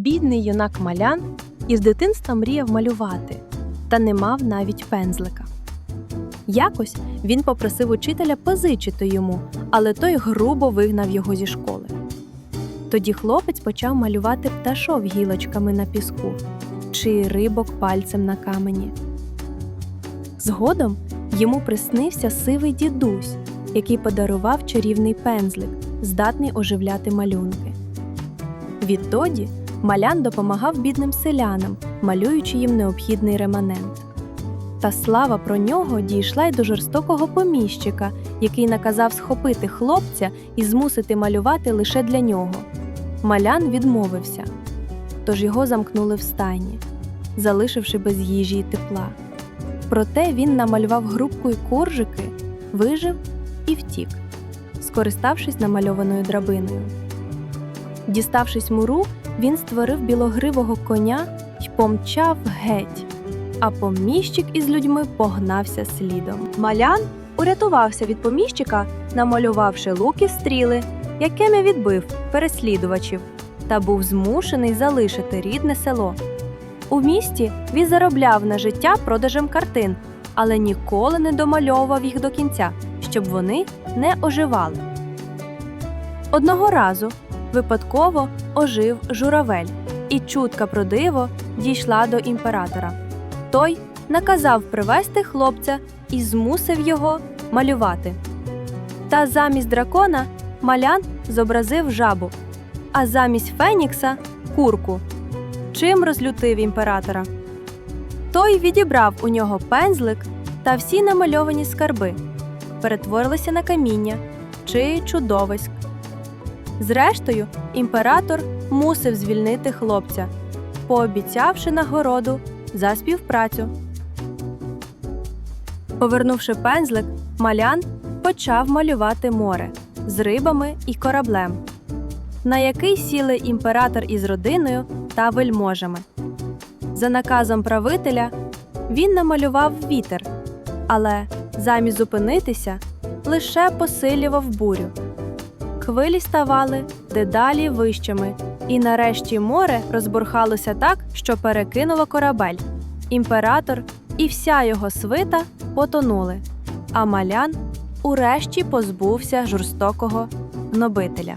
Бідний юнак малян із дитинства мріяв малювати, та не мав навіть пензлика. Якось він попросив учителя позичити йому, але той грубо вигнав його зі школи. Тоді хлопець почав малювати пташок гілочками на піску чи рибок пальцем на камені. Згодом йому приснився сивий дідусь, який подарував чарівний пензлик, здатний оживляти малюнки. Відтоді малян допомагав бідним селянам, малюючи їм необхідний реманент. Та слава про нього дійшла й до жорстокого поміщика, який наказав схопити хлопця і змусити малювати лише для нього. Малян відмовився, тож його замкнули в стайні, залишивши без їжі й тепла. Проте він намалював грубку й коржики, вижив і втік, скориставшись намальованою драбиною. Діставшись муру, він створив білогривого коня й помчав геть, а поміщик із людьми погнався слідом. Малян урятувався від поміщика, намалювавши луки стріли, якими відбив переслідувачів, та був змушений залишити рідне село. У місті він заробляв на життя продажем картин, але ніколи не домальовував їх до кінця, щоб вони не оживали. Одного разу випадково ожив журавель, і чутка про диво дійшла до імператора. Той наказав привезти хлопця і змусив його малювати. Та замість дракона малян зобразив жабу, а замість фенікса курку. Чим розлютив імператора. Той відібрав у нього пензлик та всі намальовані скарби, перетворилися на каміння чи чудовиськ. Зрештою, імператор мусив звільнити хлопця, пообіцявши нагороду за співпрацю. Повернувши пензлик, малян почав малювати море з рибами і кораблем, на який сіли імператор із родиною та вельможами. За наказом правителя він намалював вітер, але замість зупинитися лише посилював бурю. Хвилі ставали дедалі вищими, і нарешті море розбурхалося так, що перекинуло корабель. Імператор і вся його свита потонули, а малян урешті позбувся жорстокого гнобителя.